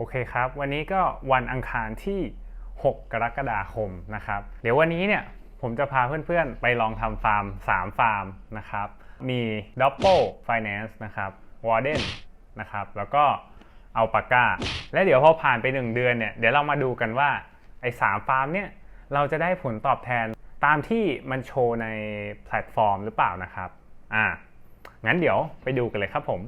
โอเคครับ วันนี้ก็วันอังคารที่ 6 กรกฎาคมนะครับ เดี๋ยววันนี้เนี่ยผมจะพาเพื่อนๆ ไปลองทำฟาร์ม 3 ฟาร์มนะครับ มี Double Finance นะครับ Warden นะครับ แล้วก็เอาปากกา และเดี๋ยวพอผ่านไป 1 เดือนเนี่ย เดี๋ยวเรามาดูกันว่า ไอ้สามฟาร์มเนี่ยเราจะได้ผลตอบแทนตามที่มันโชว์ในแพลตฟอร์มหรือเปล่านะครับ อ่า งั้นเดี๋ยวไปดูกันเลยครับผม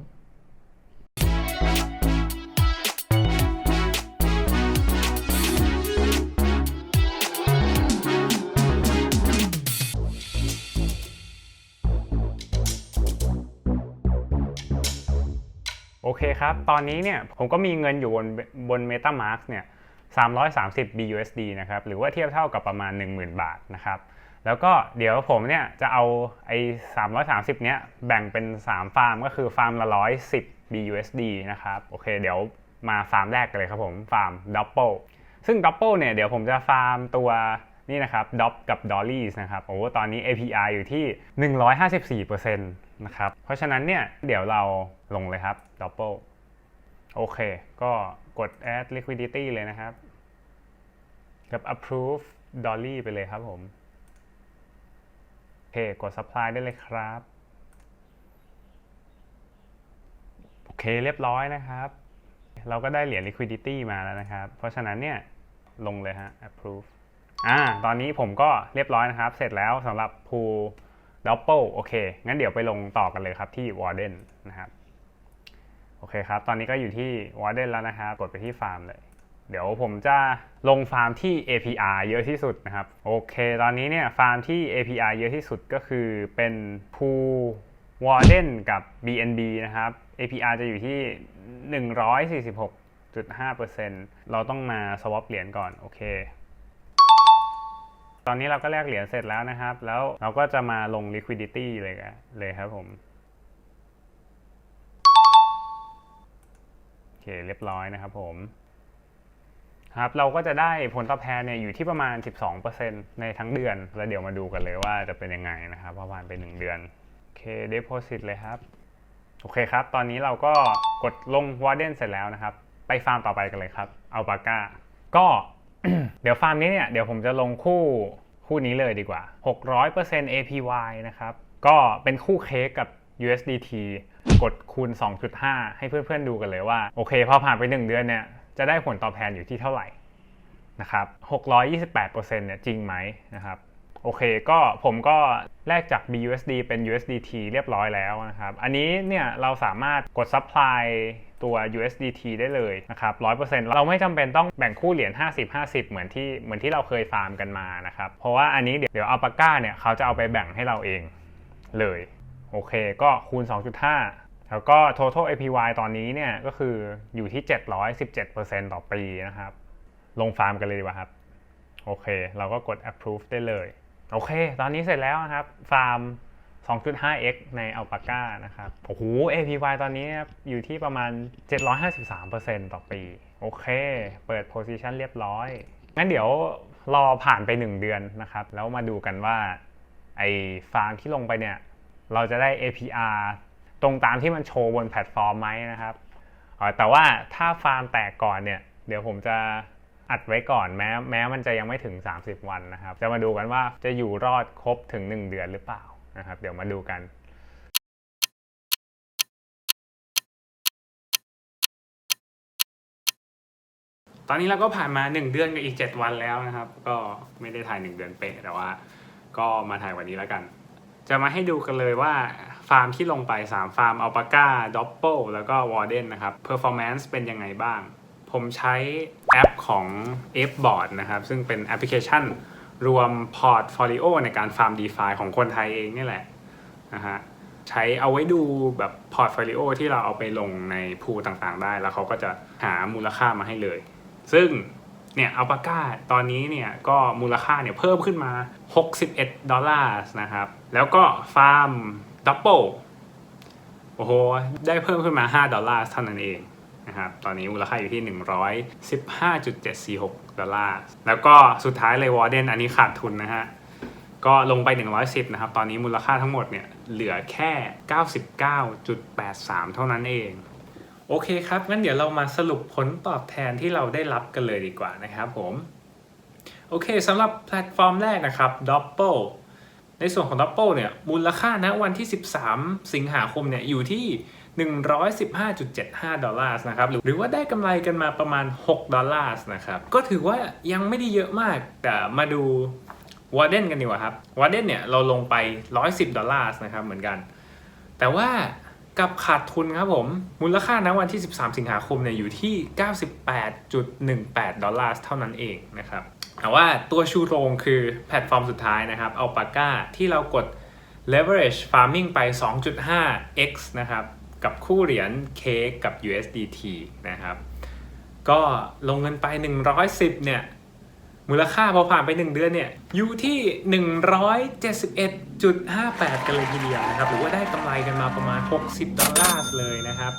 โอเคครับ ตอนนี้เนี่ยผมก็มีเงินอยู่บนบน MetaMask เนี่ย330 BUSD นะครับ หรือว่าเทียบเท่ากับประมาณ 10,000 บาทนะครับ แล้วก็เดี๋ยวผมเนี่ยจะเอาไอ้330 เนี้ยแบ่งเป็น 3 ฟาร์มก็คือฟาร์มละ 110 BUSD นะครับ โอเค เดี๋ยวมาฟาร์มแรกกันเลยครับผม ฟาร์ม Double ซึ่ง Double เนี่ยเดี๋ยวผมจะฟาร์มตัว นี่นะครับ Dop กับ Dollies นะครับโอ้ตอนนี้ APR อยู่ที่ 154%นะครับ เพราะฉะนั้นเนี่ย เดี๋ยวเราลงเลยครับ Double โอเค ก็กด add liquidity เลยนะครับ กับ approve dolly ไปเลยครับผม โอเค กด supply ได้เลยครับ โอเคเรียบร้อยนะครับ เราก็ได้เหรียญ liquidity มาแล้วนะครับ เพราะฉะนั้นเนี่ย ลงเลยฮะ approve อ่าตอนนี้ผมก็เรียบร้อยนะครับ เสร็จแล้วสำหรับ pool double โอเค งั้นเดี๋ยวไปลงต่อกันเลยครับที่ warden นะครับ โอเคครับ ตอนนี้ก็อยู่ที่ warden แล้วนะครับกดไปที่ฟาร์มเลย เดี๋ยวผมจะลงฟาร์มที่ APR เยอะที่สุดนะครับ โอเค ตอนนี้เนี่ยฟาร์มที่ APR เยอะที่สุดก็คือเป็น Pool Warden กับ BNB นะครับ APR จะอยู่ที่ 146.5%เราต้องมา swap เหรียญก่อน โอเค อนนี้เราก็แลกเหรียญเสร็จแล้วนะครับ แล้วเราก็จะมาลง liquidity เลยกันเลยครับผมโอเคเรียบร้อยนะครับผมครับเราก็จะได้ผลตอบแทนเนี่ยอยู่ที่ประมาณ 12%ในทั้งเดือน แล้วเดี๋ยวมาดูกันเลยว่าจะเป็นยังไงนะครับประมาณเป็น1เดือนโอเค deposit เลยครับ โอเคครับ ตอนนี้เราก็กดลง warden เสร็จแล้วนะครับ ไปฟาร์มต่อไปกันเลยครับเอาปาก้าก็เดี๋ยวฟาร์มนี้เนี่ยเดี๋ยวผมจะลงคู่ คู่นี้เลยดีกว่า 600% APY นะครับ ก็เป็นคู่เค้กกับ USDT กดคูณ 2.5 ให้เพื่อนๆดูกันเลยว่า โอเคพอผ่านไป 1 เดือนเนี่ยจะได้ผลตอบแทนอยู่ที่เท่าไหร่นะครับ628%เนี่ยจริงไหมนะครับ โอเคก็ผมก็แลกจาก BUSD เป็น USDT เรียบร้อยแล้วนะครับ อันนี้เนี่ยเราสามารถกด supply ตัว USDT ได้เลยนะครับ100%เราไม่จำเป็นต้องแบ่งคู่เหรียญ 50-50 เหมือนที่เหมือนที่เราเคยฟาร์มกันมานะครับ เพราะว่าอันนี้เดี๋ยวเดี๋ยวอัลปาก้าเนี่ยเขาจะเอาไปแบ่งให้เราเองเลย โอเคก็คูณ 2.5 แล้วก็ total APY ตอนนี้เนี่ยก็คืออยู่ที่ 717%ต่อปีนะครับ ลงฟาร์มกันเลยดีกว่าครับ โอเค เราก็กด approve ได้เลย โอเค ตอนนี้เสร็จแล้วนะครับ ฟาร์ม 2.5x ใน Alpaca นะครับ โอ้โห APY ตอนนี้อยู่ที่ประมาณ 753%ต่อปี โอเค เปิด position เรียบร้อย งั้นเดี๋ยวรอผ่านไป 1 เดือนนะครับ แล้วมาดูกันว่า ไอ้ฟาร์มที่ลงไปเนี่ย เราจะได้ APR ตรงตามที่มันโชว์บนแพลตฟอร์มไหมนะครับ แต่ว่าถ้าฟาร์มแตกก่อนเนี่ย เดี๋ยวผมจะ อัดไว้ก่อนแม้แม้มันจะยังไม่ถึง 30 วันนะครับ จะมาดูกันว่าจะอยู่รอดครบถึง 1 เดือนหรือเปล่านะครับ เดี๋ยวมาดูกันตอนนี้เราก็ผ่านมา 1 เดือนกับอีก 7 วันแล้วนะครับ ก็ไม่ได้ถ่าย 1 เดือนเป๊ะแต่ว่า ก็มาถ่ายวันนี้แล้วกัน จะมาให้ดูกันเลยว่าฟาร์มที่ลงไป 3 ฟาร์มอัลปาก้าด็อปเปิลแล้วก็วอร์เดนนะครับเพอร์ฟอร์แมนซ์เป็นยังไงบ้าง ผมใช้แอปของ f b o a r d นะครับ ซึ่งเป็นแอปพลิเคชันรวมพอร์ตโฟลิโอในการฟาร์ม d e f าของคนไทยเองนี่แหละนะฮะใช้เอาไว้ดูแบบพอร์ตโฟลิโอที่เราเอาไปลงในพูต่างๆ ได้ แล้วเขาก็จะหามูลค่ามาให้เลย ซึ่งเนี่ยอัลปาก้าตอนนี้เนี่ยก็มูลค่าเนี่ยเพิ่มขึ้นมา 61 ดอลลาร์นะครับ แล้วก็ฟาร์มดับเบิลโอ้โห ได้เพิ่มขึ้นมา 5 ดอลลาร์เท่านั้นเอง นะครับตอนนี้มูลค่าอยู่ที่ 115.746 ดอลลาร์ แล้วก็สุดท้ายเลยวอร์เดนอันนี้ขาดทุนนะฮะ ก็ลงไป 110 นะครับ ตอนนี้มูลค่าทั้งหมดเนี่ยเหลือแค่ 99.83 เท่านั้นเอง โอเคครับ งั้นเดี๋ยวเรามาสรุปผลตอบแทนที่เราได้รับกันเลยดีกว่านะครับผม โอเคสำหรับแพลตฟอร์มแรกนะครับ Doppel ในส่วนของ Doppel เนี่ยมูลค่าณวันที่ 13 สิงหาคมเนี่ยอยู่ที่ 115.75 ดอลลาร์นะครับ หรือว่าได้กำไรกันมาประมาณ 6 ดอลลาร์นะครับ ก็ถือว่ายังไม่ได้เยอะมาก แต่มาดูวอร์เดนกันดีกว่าครับวอร์เดนเนี่ยเราลงไป 110 ดอลลาร์นะครับเหมือนกัน แต่ว่ากับขาดทุนครับผม มูลค่าณวันที่ 13 สิงหาคมเนี่ยอยู่ที่ 98.18 ดอลลาร์เท่านั้นเองนะครับแต่ว่าตัวชูโรงคือแพลตฟอร์มสุดท้ายนะครับ a l p a c a ที่เรากด leverage farming ไป 2.5x นะครับ กับคู่เหรียญเค้กกับ USDT นะครับ ก็ลงเงินไป 110 เนี่ย มูลค่าพอผ่านไป 1 เดือนเนี่ย อยู่ที่ 171.58 กันเลยทีเดียวนะครับ หรือว่าได้กำไรกันมาประมาณ 60 ดอลลาร์เลยนะครับ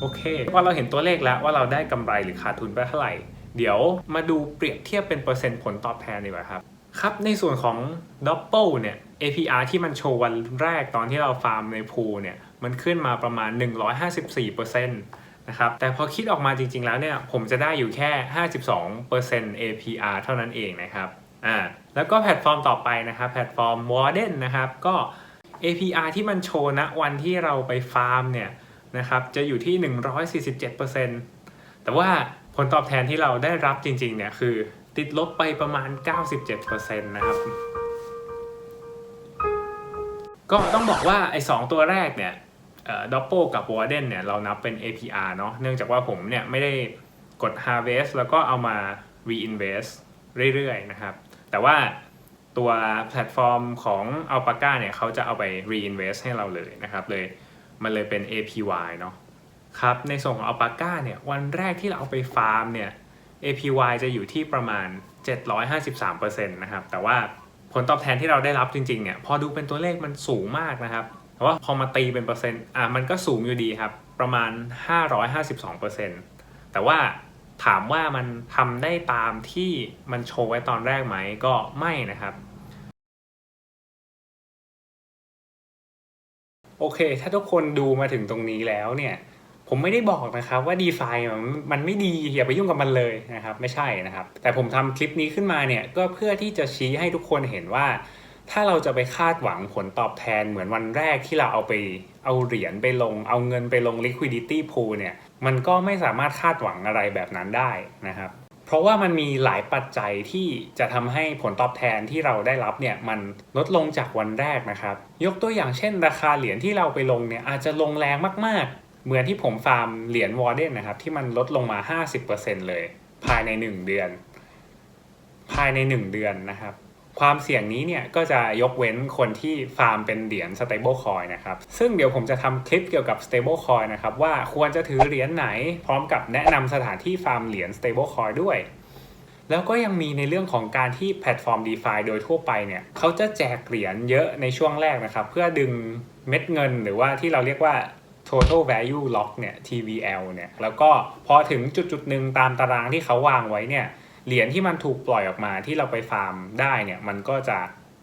โอเค ว่าเราเห็นตัวเลขแล้วว่าเราได้กำไรหรือขาดทุนไปเท่าไหร่ เดี๋ยวมาดูเปรียบเทียบเป็นเปอร์เซ็นต์ผลตอบแทนดีกว่าครับ ครับในส่วนของ Doppel เนี่ย APR ที่มันโชว์วันแรกตอนที่เราฟาร์มในพูลเนี่ยมันขึ้นมาประมาณ 154%นะครับแต่พอคิดออกมาจริง ๆ แล้วเนี่ยผมจะได้อยู่แค่ 52% APR เท่านั้นเองนะครับอ่าแล้วก็แพลตฟอร์มต่อไปนะครับแพลตฟอร์ม Warden นะครับก็ APR ที่มันโชว์ณวันที่เราไปฟาร์มเนี่ยนะครับจะอยู่ที่ 147%แต่ว่าผลตอบแทนที่เราได้รับจริงๆเนี่ยคือ ติดลบไปประมาณ 97%นะครับ ก็ต้องบอกว่าไอ้สตัวแรกเนี่ยด็อปโปกับ Warden เนี่ยเรานับเป็น APR เนาะเนื่องจากว่าผมเนี่ยไม่ได้กด harvest แล้วก็เอามา reinvest เรื่อยๆนะครับ แต่ว่าตัวแพลตฟอร์มของ Alpaca เนี่ยเขาจะเอาไป reinvest ให้เราเลยนะครับเลยมันเลยเป็น APY เนาะครับในส่วนของ Alpaca เนี่ยวันแรกที่เราเอาไปฟาร์มเนี่ย APY จะอยู่ที่ประมาณ 753%นะครับ แต่ว่าผลตอบแทนที่เราได้รับจริงๆเนี่ย พอดูเป็นตัวเลขมันสูงมากนะครับ แต่ว่าพอมาตีเป็นเปอร์เซ็นต์ อะ มันก็สูงอยู่ดีครับ ประมาณ 552%แต่ว่าถามว่ามันทำได้ตามที่มันโชว์ไว้ตอนแรกไหม ก็ไม่นะครับโอเค ถ้าทุกคนดูมาถึงตรงนี้แล้วเนี่ย ผมไม่ได้บอกนะครับว่า d e f ามันไม่ดีอย่าไปยุ่งกับมันเลยนะครับ ไม่ใช่นะครับ แต่ผมทำคลิปนี้ขึ้นมาเนี่ยก็เพื่อที่จะชี้ให้ทุกคนเห็นว่า ถ้าเราจะไปคาดหวังผลตอบแทนเหมือนวันแรกที่เราเอาไปเอาเหรียญไปลง เอาเงินไปลง liquidity pool เนี่ยมันก็ไม่สามารถคาดหวังอะไรแบบนั้นได้นะครับ เพราะว่ามันมีหลายปัจจัยที่จะทำให้ผลตอบแทนที่เราได้รับเนี่ยมันลดลงจากวันแรกนะครับ ยกตัวอย่างเช่น ราคาเหรียญที่เราไปลงเนี่ยอาจจะลงแรงมากๆ เหมือนที่ผมฟาร์มเหรียญวอร์เดนนะครับ ที่มันลดลงมา 50%เลย ภายใน 1 เดือน ภายใน 1 เดือนนะครับ ความเสี่ยงนี้เนี่ยก็จะยกเว้นคนที่ฟาร์มเป็นเหรียญ stable coin นะครับ ซึ่งเดี๋ยวผมจะทำคลิปเกี่ยวกับ stable coin นะครับ ว่าควรจะถือเหรียญไหน พร้อมกับแนะนำสถานที่ฟาร์มเหรียญ stable coin ด้วยแล้วก็ยังมีในเรื่องของการที่แพลตฟอร์ม DeFi โดยทั่วไปเนี่ยเขาจะแจกเหรียญเยอะในช่วงแรกนะครับ เพื่อดึงเม็ดเงินหรือว่าที่เราเรียกว่า total value lock เนี่ย TVL เนี่ย แล้วก็พอถึงจุดจุดหนึ่งตามตารางที่เขาวางไว้เนี่ย เหรียญที่มันถูกปล่อยออกมาที่เราไปฟาร์มได้เนี่ย มันก็จะ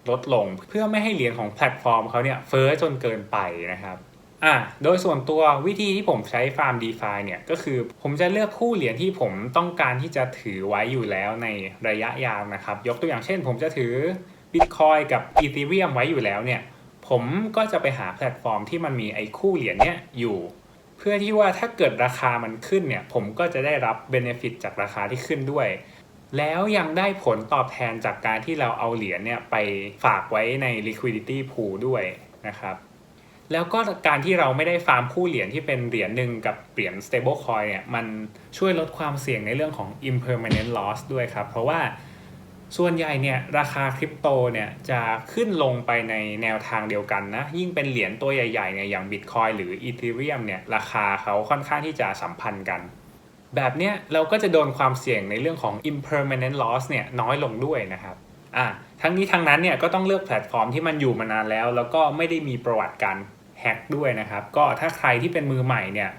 ลดลงเพื่อไม่ให้เหรียญของแพลตฟอร์มเขาเนี่ยเฟ้อจนเกินไปนะครับอะโดยส่วนตัววิธีที่ผมใช้ฟาร์ม DeFi เนี่ยก็คือผมจะเลือกคู่เหรียญที่ผมต้องการที่จะถือไว้อยู่แล้วในระยะยาวนะครับ ยกตัวอย่างเช่น ผมจะถือ Bitcoin กับ Ethereum ไว้อยู่แล้วเนี่ย ผมก็จะไปหาแพลตฟอร์มที่มันมีไอ้คู่เหรียญเนี้ยอยู่ เพื่อที่ว่าถ้าเกิดราคามันขึ้นเนี่ย ผมก็จะได้รับ Benefit จากราคาที่ขึ้นด้วย แล้วยังได้ผลตอบแทนจากการที่เราเอาเหรียญเนี่ยไปฝากไว้ใน liquidity pool ด้วยนะครับแล้วก็การที่เราไม่ได้ฟาร์มคู่เหรียญที่เป็นเหรียญหนึ่งกับเหรียญ stable coin เนี่ยมันช่วยลดความเสี่ยงในเรื่องของ impermanent loss ด้วยครับ เพราะว่า ส่วนใหญ่เนี่ยราคาคริปโตเนี่ยจะขึ้นลงไปในแนวทางเดียวกันนะ ยิ่งเป็นเหรียญตัวใหญ่ๆเนี่ยอย่าง Bitcoin หรือ Ethereum เนี่ยราคาเขาค่อนข้างที่จะสัมพันธ์กัน แบบเนี้ยเราก็จะโดนความเสี่ยงในเรื่องของ impermanent loss เนี่ยน้อยลงด้วยนะครับอะทั้งนี้ทั้งนั้นเนี่ยก็ต้องเลือกแพลตฟอร์มที่มันอยู่มานานแล้ว แล้วก็ไม่ได้มีประวัติการแฮ็กด้วยนะครับ ก็ถ้าใครที่เป็นมือใหม่เนี่ย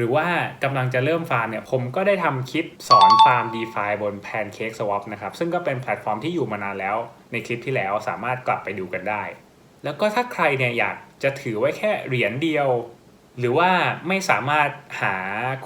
รือว่ากำลังจะเริ่มฟาร์มเนี่ยผมก็ได้ทำคลิปสอนฟาร์ม DeFi บน Pancake Swap นะครับซึ่งก็เป็นแพลตฟอร์มที่อยู่มานานแล้ว ในคลิปที่แล้วสามารถกลับไปดูกันได้ แล้วก็ถ้าใครเนี่ยอยากจะถือไว้แค่เหรียญเดียว หรือว่าไม่สามารถหา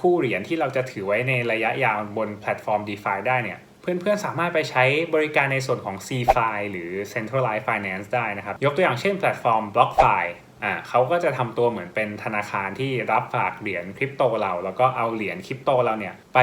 คู่เหรียญที่เราจะถือไว้ในระยะยาวบนแพลตฟอร์ม DeFi ได้เนี่ยเพื่อนๆ สามารถไปใช้บริการในส่วนของ CFi หรือ Centralized Finance ได้นะครับ ยกตัวอย่างเช่นแพลตฟอร์ม BlockFi อ่าเขาก็จะทำตัวเหมือนเป็นธนาคารที่รับฝากเหรียญคริปโตเรา แล้วก็เอาเหรียญคริปโตเราเนี่ยไป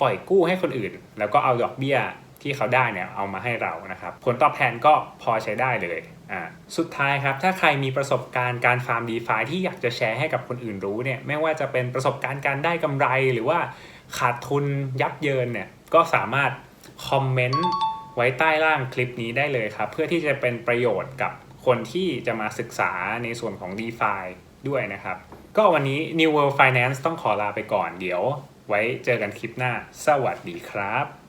ปล่อยกู้ให้คนอื่น แล้วก็เอาดอกเบี้ยที่เขาได้เนี่ยเอามาให้เรานะครับผลตอบแทนก็พอใช้ได้เลยอ่าสุดท้ายครับ ถ้าใครมีประสบการณ์การฟาร์ม DeFi ที่อยากจะแชร์ให้กับคนอื่นรู้เนี่ยไม่ว่าจะเป็นประสบการณ์การได้กำไรหรือว่าขาดทุนยับเยินเนี่ยก็สามารถคอมเมนต์ไว้ใต้ล่างคลิปนี้ได้เลยครับ เพื่อที่จะเป็นประโยชน์กับ คนที่จะมาศึกษาในส่วนของ DeFi ด้วยนะครับ ก็วันนี้ New World Finance ต้องขอลาไปก่อนเดี๋ยว ไว้เจอกันคลิปหน้า สวัสดีครับ